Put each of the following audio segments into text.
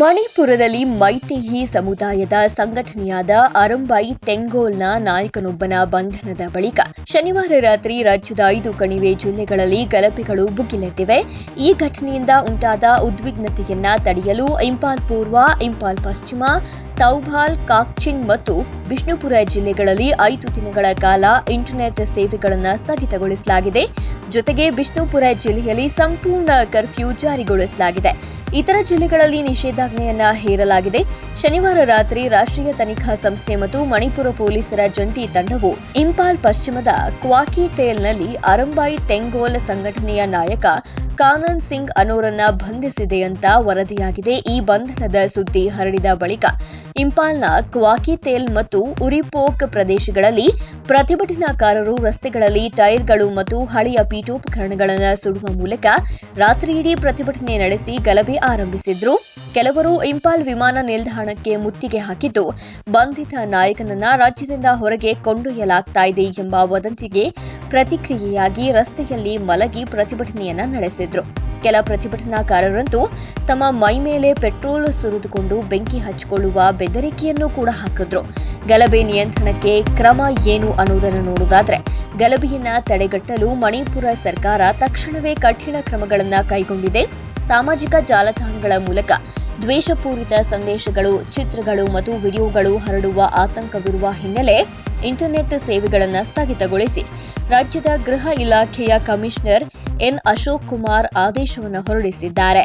ಮಣಿಪುರದಲ್ಲಿ ಮೈತೇಯಿ ಸಮುದಾಯದ ಸಂಘಟನೆಯಾದ ಅರಂಬೈ ತೆಂಗೋಲ್ನ ನಾಯಕನೊಬ್ಬನ ಬಂಧನದ ಬಳಿಕ ಶನಿವಾರ ರಾತ್ರಿ ರಾಜ್ಯದ ಐದು ಕಣಿವೆ ಜಿಲ್ಲೆಗಳಲ್ಲಿ ಗಲಭೆಗಳು ಭುಗಿಲೆದ್ದಿವೆ. ಈ ಘಟನೆಯಿಂದ ಉಂಟಾದ ಉದ್ವಿಗ್ನತೆಯನ್ನ ತಡೆಯಲು ಇಂಪಾಲ್ ಪೂರ್ವ, ಇಂಪಾಲ್ ಪಶ್ಚಿಮ, ತೌಭಾಲ್, ಕಾಕ್ಚಿಂಗ್ ಮತ್ತು ಬಿಷ್ಣುಪುರ ಜಿಲ್ಲೆಗಳಲ್ಲಿ ಐದು ದಿನಗಳ ಕಾಲ ಇಂಟರ್ನೆಟ್ ಸೇವೆಗಳನ್ನು ಸ್ಥಗಿತಗೊಳಿಸಲಾಗಿದೆ. ಜೊತೆಗೆ ಬಿಷ್ಣುಪುರ ಜಿಲ್ಲೆಯಲ್ಲಿ ಸಂಪೂರ್ಣ ಕರ್ಫ್ಯೂ ಜಾರಿಗೊಳಿಸಲಾಗಿದೆ. ಇತರ ಜಿಲ್ಲೆಗಳಲ್ಲಿ ನಿಷೇಧಾಜ್ಞೆಯನ್ನ ಹೇರಲಾಗಿದೆ. ಶನಿವಾರ ರಾತ್ರಿ ರಾಷ್ಟ್ರೀಯ ತನಿಖಾ ಸಂಸ್ಥೆ ಮತ್ತು ಮಣಿಪುರ ಪೊಲೀಸರ ಜಂಟಿ ತಂಡವು ಇಂಪಾಲ್ ಪಶ್ಚಿಮದ ಕ್ವಾಕಿ ತೇಲ್ನಲ್ಲಿ ಅರಂಬಾಯಿ ತೆಂಗೋಲ್ ಸಂಘಟನೆಯ ನಾಯಕ ಕಾನನ್ ಸಿಂಗ್ ಅನೋರನ್ನ ಬಂಧಿಸಿದೆ ಅಂತ ವರದಿಯಾಗಿದೆ. ಈ ಬಂಧನದ ಸುದ್ದಿ ಹರಡಿದ ಬಳಿಕ ಇಂಪಾಲ್ನ ಕ್ವಾಕಿತೇಲ್ ಮತ್ತು ಉರಿಪೋಕ್ ಪ್ರದೇಶಗಳಲ್ಲಿ ಪ್ರತಿಭಟನಾಕಾರರು ರಸ್ತೆಗಳಲ್ಲಿ ಟೈರ್ಗಳು ಮತ್ತು ಹಳೆಯ ಪೀಠೋಪಕರಣಗಳನ್ನು ಸುಡುವ ಮೂಲಕ ರಾತ್ರಿಯಿಡೀ ಪ್ರತಿಭಟನೆ ನಡೆಸಿ ಗಲಭೆ ಆರಂಭಿಸಿದ್ರು. ಕೆಲವರು ಇಂಪಾಲ್ ವಿಮಾನ ನಿಲ್ದಾಣಕ್ಕೆ ಮುತ್ತಿಗೆ ಹಾಕಿದ್ದು, ಬಂಧಿತ ನಾಯಕನನ್ನ ರಾಜ್ಯದಿಂದ ಹೊರಗೆ ಕೊಂಡೊಯ್ಯಲಾಗ್ತಾ ಇದೆ ಎಂಬ ವದಂತಿಗೆ ಪ್ರತಿಕ್ರಿಯೆಯಾಗಿ ರಸ್ತೆಯಲ್ಲಿ ಮಲಗಿ ಪ್ರತಿಭಟನೆಯನ್ನ ನಡೆಸಿದ್ರು. ಕೆಲ ಪ್ರತಿಭಟನಾಕಾರರಂತೂ ತಮ್ಮ ಮೈ ಮೇಲೆ ಪೆಟ್ರೋಲ್ ಸುರಿದುಕೊಂಡು ಬೆಂಕಿ ಹಚ್ಚಿಕೊಳ್ಳುವ ಬೆದರಿಕೆಯನ್ನು ಕೂಡ ಹಾಕಿದ್ರು. ಗಲಭೆ ನಿಯಂತ್ರಣಕ್ಕೆ ಕ್ರಮ ಏನು ಅನ್ನೋದನ್ನು ನೋಡುವುದಾದ್ರೆ ಗಲಭೆಯನ್ನ ತಡೆಗಟ್ಟಲು ಮಣಿಪುರ ಸರ್ಕಾರ ತಕ್ಷಣವೇ ಕಠಿಣ ಕ್ರಮಗಳನ್ನು ಕೈಗೊಂಡಿದೆ. ಸಾಮಾಜಿಕ ಜಾಲತಾಣಗಳ ಮೂಲಕ ದ್ವೇಷಪೂರಿತ ಸಂದೇಶಗಳು, ಚಿತ್ರಗಳು ಮತ್ತು ವಿಡಿಯೋಗಳು ಹರಡುವ ಆತಂಕವಿರುವ ಹಿನ್ನೆಲೆ ಇಂಟರ್ನೆಟ್ ಸೇವೆಗಳನ್ನು ಸ್ಥಗಿತಗೊಳಿಸಿ ರಾಜ್ಯದ ಗೃಹ ಇಲಾಖೆಯ ಕಮಿಷನರ್ ಎನ್ ಅಶೋಕ್ ಕುಮಾರ್ ಆದೇಶವನ್ನು ಹೊರಡಿಸಿದ್ದಾರೆ.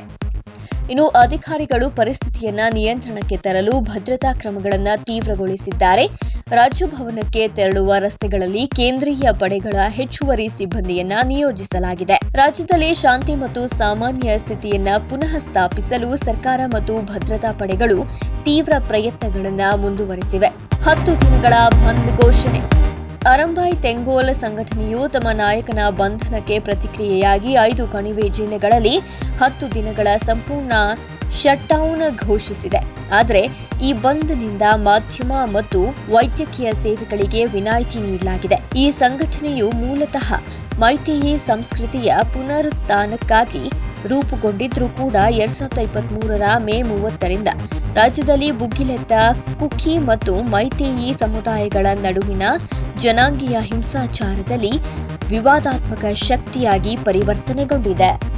ಇನ್ನು ಅಧಿಕಾರಿಗಳು ಪರಿಸ್ಥಿತಿಯನ್ನ ನಿಯಂತ್ರಣಕ್ಕೆ ತರಲು ಭದ್ರತಾ ಕ್ರಮಗಳನ್ನು ತೀವ್ರಗೊಳಿಸಿದ್ದಾರೆ. ರಾಜಭವನಕ್ಕೆ ತೆರಳುವ ರಸ್ತೆಗಳಲ್ಲಿ ಕೇಂದ್ರೀಯ ಪಡೆಗಳ ಹೆಚ್ಚುವರಿ ಸಿಬ್ಬಂದಿಯನ್ನ ನಿಯೋಜಿಸಲಾಗಿದೆ. ರಾಜ್ಯದಲ್ಲಿ ಶಾಂತಿ ಮತ್ತು ಸಾಮಾನ್ಯ ಸ್ಥಿತಿಯನ್ನ ಪುನಃ ಸ್ಥಾಪಿಸಲು ಸರ್ಕಾರ ಮತ್ತು ಭದ್ರತಾ ಪಡೆಗಳು ತೀವ್ರ ಪ್ರಯತ್ನಗಳನ್ನು ಮುಂದುವರೆಸಿವೆ. ಹತ್ತು ದಿನಗಳ ಬಂದ್ ಘೋಷಣೆ. ಅರಂಬಾಯ್ ತೆಂಗೋಲ್ ಸಂಘಟನೆಯು ತಮ್ಮ ನಾಯಕನ ಬಂಧನಕ್ಕೆ ಪ್ರತಿಕ್ರಿಯೆಯಾಗಿ ಐದು ಕಣಿವೆ ಜಿಲ್ಲೆಗಳಲ್ಲಿ ಹತ್ತು ದಿನಗಳ ಸಂಪೂರ್ಣ ಶಟ್ಡೌನ್ ಘೋಷಿಸಿದೆ. ಆದರೆ ಈ ಬಂದ್ನಿಂದ ಮಾಧ್ಯಮ ಮತ್ತು ವೈದ್ಯಕೀಯ ಸೇವೆಗಳಿಗೆ ವಿನಾಯಿತಿ ನೀಡಲಾಗಿದೆ. ಈ ಸಂಘಟನೆಯು ಮೂಲತಃ ಮೈತೇಯಿ ಸಂಸ್ಕೃತಿಯ ಪುನರುತ್ಥಾನಕ್ಕಾಗಿ ರೂಪುಗೊಂಡಿದ್ರೂ ಕೂಡ ಎರಡ್ ಸಾವಿರದ ಇಪ್ಪತ್ತ್ ಮೂರರ ಮೇ ಮೂವತ್ತರಿಂದ ರಾಜ್ಯದಲ್ಲಿ ಬುಗ್ಗಿಲೆದ್ದ ಕುಕ್ಕಿ ಮತ್ತು ಮೈತೇಯಿ ಸಮುದಾಯಗಳ ನಡುವಿನ ಜನಾಂಗೀಯ ಹಿಂಸಾಚಾರದಲ್ಲಿ ವಿವಾದಾತ್ಮಕ ಶಕ್ತಿಯಾಗಿ ಪರಿವರ್ತನೆಗೊಂಡಿದೆ.